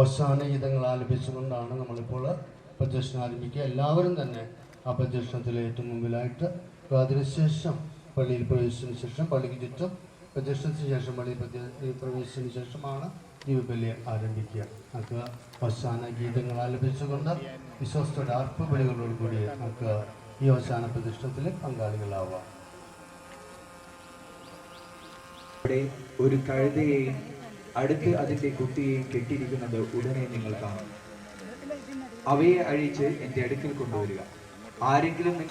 ഒശാന ഗീതങ്ങൾ ആലപിച്ചുകൊണ്ടാണ് നമ്മളിപ്പോൾ പ്രദർശനം ആരംഭിക്കുക. എല്ലാവരും തന്നെ ആ പ്രദക്ഷിണത്തിൽ ഏറ്റവും മുമ്പിലായിട്ട് അതിനുശേഷം പള്ളിയിൽ പ്രവേശിച്ചതിന് ശേഷം പള്ളിക്ക് ചുറ്റും പ്രദക്ഷിണത്തിന് ശേഷം പള്ളിയിൽ പ്രവേശിച്ചതിന് ശേഷമാണ് ദീപബലി ആരംഭിക്കുക. നമുക്ക് അവസാന ഗീതങ്ങൾ ആലപിച്ചുകൊണ്ട് വിശ്വാസത്തോടെ ആർപ്പുവിളികളോട് കൂടി നമുക്ക് ഈ അവസാന പ്രതിഷ്ഠത്തിൽ പങ്കാളികളാവാം. ഒരു കഴുതയെയും അടുത്ത് അതിന്റെ കുട്ടിയെയും കെട്ടിയിരിക്കുന്നത് ഉടനെ നിങ്ങൾ കാണും. അവയെ അഴിച്ച് എന്റെ അടുക്കൽ കൊണ്ടുവരിക. ആരെങ്കിലും നി-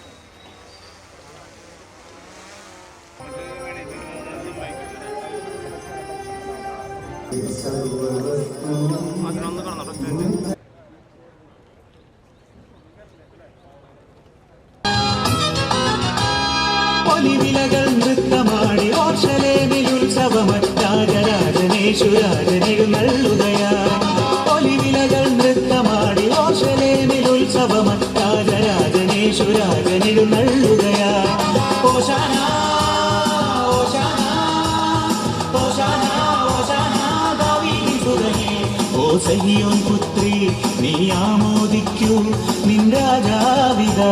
ഒലിവിലകൾ ഉത്സവമറ്റാജരാജനേശുരാജനെഴുന്നള്ളുകയാ ഒലിവിലകൾ നൃത്തമാടി ഓർഷലേമിൽ ഉത്സവമറ്റാജരാജനേശുരാജനെഴുന്നള്ളുകയാ ഓശാന ഓശാന സഹിയോൻ പുത്രി നീ ആമോദിക്കൂ നിൻ രാജാവിതാ.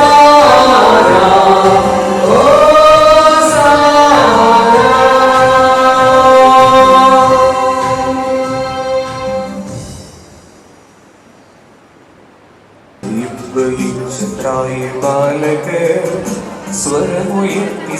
ബാലക സ്വരമുയർത്തി